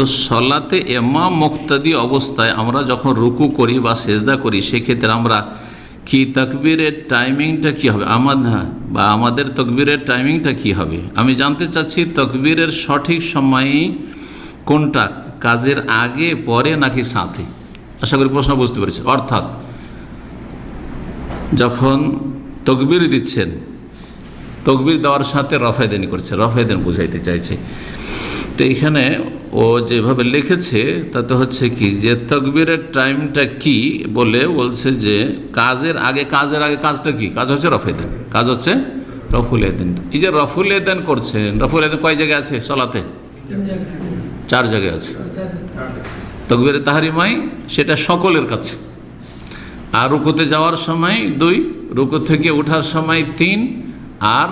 বলতো সলাতে এমাম মুক্তাদি অবস্থায় আমরা যখন রুকু করি বা সেজদা করি সেক্ষেত্রে আমরা কি তকবীরের টাইমিংটা কি হবে? আমাদের হ্যাঁ, বা আমাদের তকবীরের টাইমিংটা কি হবে? আমি জানতে চাচ্ছি তকবীরের সঠিক সময় কোনটা? কাজের আগে পরে নাকি সাথে? আশা করি প্রশ্ন বুঝতে পেরেছি অর্থাৎ যখন তকবির দিচ্ছেন তকবির দেওয়ার সাথে রফায়দানি করছে। রফায়দান বুঝাইতে চাইছে। তো এখানে ও যেভাবে লিখেছে, তাতে হচ্ছে কি যে তকবীরের টাইমটা কি বলে বলছে যে কাজের আগে কাজের আগে কাজটা কি? কাজ হচ্ছে রফায়দান কাজ হচ্ছে রফুল এদিন এই যে রফুল এদিন করছেন, রফুল এদিন কয় জায়গায় আছে সলাতে? চার জায়গায় আছে। তকবীরে তাহারিমাই সেটা সকলের কাছে। আর রুকুতে যাওয়ার সময় দুই, রুকু থেকে ওঠার সময় তিন, আর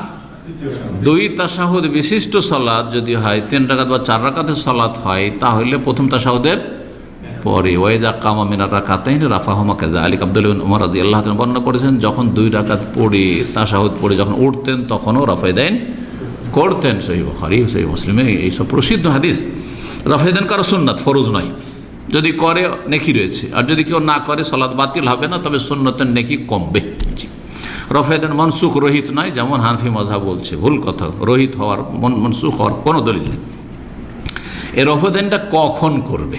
দুই তাসাহুদ বিশিষ্ট সলাদ যদি হয়, তিন রাকাত বা চার রাকাতের সলাদ হয়, তাহলে প্রথম তাসাহুদের পরে। ওয়েদা কামা মিনার রাকাতাইন রাফাহমা কাজা আলী আব্দুল উমর রাজি আল্লাহ বর্ণনা করেছেন, যখন দুই রাকাত পড়ে তাসাহুদ পড়ে যখন উঠতেন, তখনও রাফায়দাইন করতেন। সহি বখারি সহি মুসলিমে এইসব প্রসিদ্ধ হাদিস। রাফায়দান কারও সুন্নাত, ফরজ নয়। যদি করে, নেকি রয়েছে। আর যদি কেউ না করে সলাদ বাতিল হবে না, তবে সুন্নতের নেকি কমবে। রফেদেন মনসুখ রোহিত নয়, যেমন হানফি মজা বলছে। ভুল কথা। রোহিত হওয়ার, মন মনসুখ হওয়ার কোনো দলিল নেই। এ রফেদেনটা কখন করবে?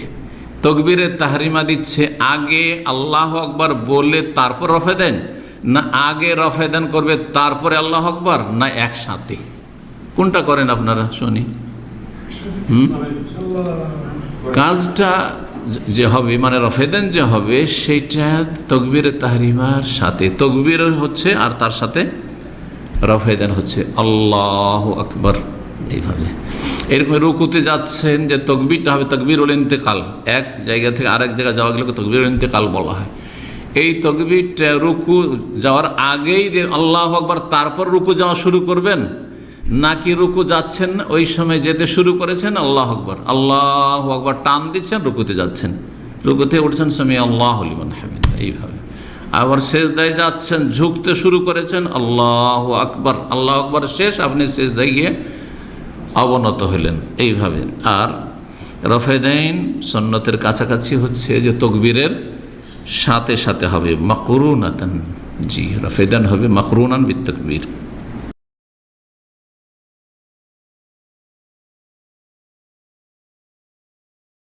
তকবীরে তাহরিমা দিচ্ছে আগে আল্লাহ আকবার বলে তারপর রফেদেন? না আগে রফেদেন করবে তারপরে আল্লাহ আকবার? না একসাথে? কোনটা করেন আপনারা? শুনি। কাজটা যে হবে মানে রফেদেন যে হবে, সেইটা তকবীরে তাহরিমার সাথে। তকবীর হচ্ছে আর তার সাথে রফেদেন হচ্ছে। আল্লাহ আকবর। এইভাবে। এরকম রুকুতে যাচ্ছেন যে তকবিরটা হবে তকবির উল ইন্তেকাল। এক জায়গা থেকে আরেক জায়গায় যাওয়া গেলে তকবির উল ইন্তেকাল বলা হয়। এই তকবিরটা রুকু যাওয়ার আগেই যে আল্লাহ আকবর, তারপর রুকু যাওয়া শুরু করবেন নাকি রুকু যাচ্ছেন? ওই সময় যেতে শুরু করেছেন, আল্লাহ আকবর। আল্লাহ আকবর, টান দিচ্ছেন, রুকুতে যাচ্ছেন। রুকুতে উঠছেন স্বামী আল্লাহ হলিমান হামিদ, এইভাবে। আবার শেষ দায় যাচ্ছেন, ঝুঁকতে শুরু করেছেন, আল্লাহ আকবর। আল্লাহ আকবর শেষ, আপনি শেষ দায় গিয়ে অবনত হলেন, এইভাবে। আর রফেদাইন সন্ন্যতের কাছাকাছি হচ্ছে যে তকবীরের সাথে সাথে হবে, মাকরুনাতান। জি রফেদান হবে মাকরুনান বিত্তকবীর